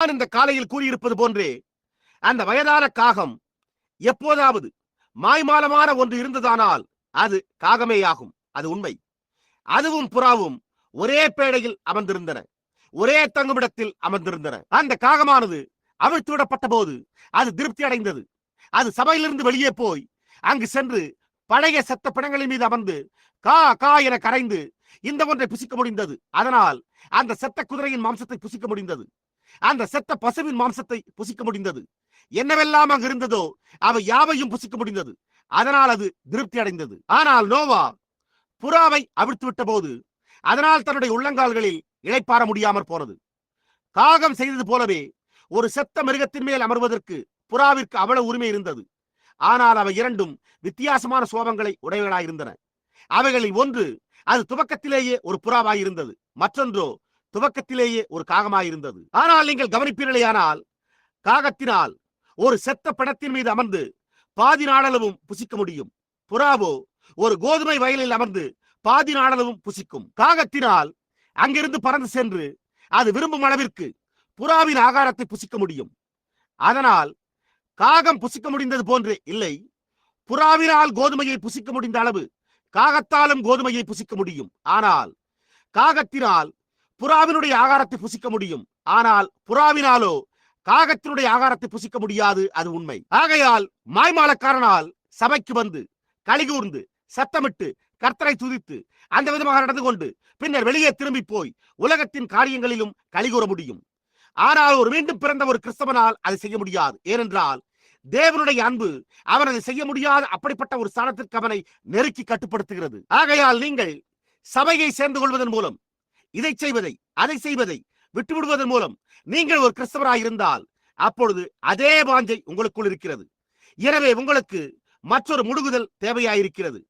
நான் இந்த காலையில் கூறியிருப்பது போன்றே அந்த வயதான காகம் எப்போதாவது மாய்மாலமான ஒன்று இருந்ததானால் அது காகமேயாகும் அது உண்மை. அதுவும் புறாவும் ஒரே பேடையில் அமர்ந்திருந்தன ஒரே தங்குமிடத்தில் அமர்ந்திருந்தன. அந்த காகமானது அவிழ்த்து விடப்பட்ட போது அது திருப்தி அடைந்தது. அது சபையிலிருந்து வெளியே போய் அங்கு சென்று பழைய செத்த பிணங்களின் மீது அமர்ந்து கா கா என கரைந்து இந்த ஒன்றை புசிக்க முடிந்தது. அதனால் அந்த செத்த குதிரையின் மாம்சத்தை புசிக்க முடிந்தது. அந்த செத்த பசுவின் மாம்சத்தை புசிக்க முடிந்தது. என்னவெல்லாம் அங்கு இருந்ததோ அவை யாவையும் புசிக்க முடிந்தது. அதனால் அது திருப்தி அடைந்தது. ஆனால் நோவா புறாவை அவிழ்த்து விட்ட போது அதனால் தன்னுடைய உள்ளங்கால்களில் இளைப்பாற முடியாமற் போனது. காகம் செய்தது போலவே ஒரு செத்த மிருகத்தின் மேல் அமர்வதற்கு புறாவிற்கு அவ்வளவு உரிமை இருந்தது. ஆனால் அவை இரண்டும் வித்தியாசமான சோபங்களை உடையவர்களாயிருந்தன. அவைகளில் ஒன்று அது துவக்கத்திலேயே ஒரு புறாவாயிருந்தது. மற்றொன்றோ துவக்கத்திலேயே ஒரு காகமாயிருந்தது. ஆனால் நீங்கள் கவனிப்பீர்களேயானால் காகத்தினால் ஒரு செத்த பணத்தின் மீது அமர்ந்து பாதி நாடளவும் புசிக்க முடியும். புறாவோ ஒரு கோதுமை வயலில் அமர்ந்து பாதி நாடளவும் புசிக்கும். காகத்தினால் அங்கிருந்து பறந்து சென்று அது விரும்பும் அளவிற்கு புறாவின் ஆகாரத்தை புசிக்க முடியும். அதனால் காகம் புசிக்க முடிந்தது போன்று இல்லை. புறாவினால் கோதுமையை புசிக்க முடிந்த அளவு காகத்தாலும் கோதுமையை புசிக்க முடியும். ஆனால் காகத்தினால் புறாவினுடைய ஆகாரத்தை புசிக்க முடியும். ஆனால் புறாவினாலோ காகத்தினுடைய ஆகாரத்தை புசிக்க முடியாது அது உண்மை. ஆகையால் மாய்மாலக்காரனால் சபைக்கு வந்து கலிகூர்ந்து சத்தமிட்டு கர்த்தரை துதித்து அந்த விதமாக நடந்து கொண்டு பின்னர் வெளியே திரும்பி போய் உலகத்தின் காரியங்களிலும் கலிகூற முடியும். ஆனால் ஒரு மீண்டும் பிறந்த ஒரு கிறிஸ்தவனால் அதை செய்ய முடியாது. ஏனென்றால் தேவனுடைய அன்பு அவன் அதை செய்ய முடியாத அப்படிப்பட்ட ஒரு ஸ்தானத்திற்கு அவனை நெருக்கி கட்டுப்படுத்துகிறது. ஆகையால் நீங்கள் சபையை சேர்ந்து கொள்வதன் மூலம் இதை செய்வதை அதை செய்வதை விட்டுவிடுவதன் மூலம் நீங்கள் ஒரு கிறிஸ்தவராய் இருந்தால் அப்பொழுது அதே வாஞ்சை உங்களுக்குள் இருக்கிறது. எனவே உங்களுக்கு மற்றொரு முடுகுதல் தேவையாயிருக்கிறது.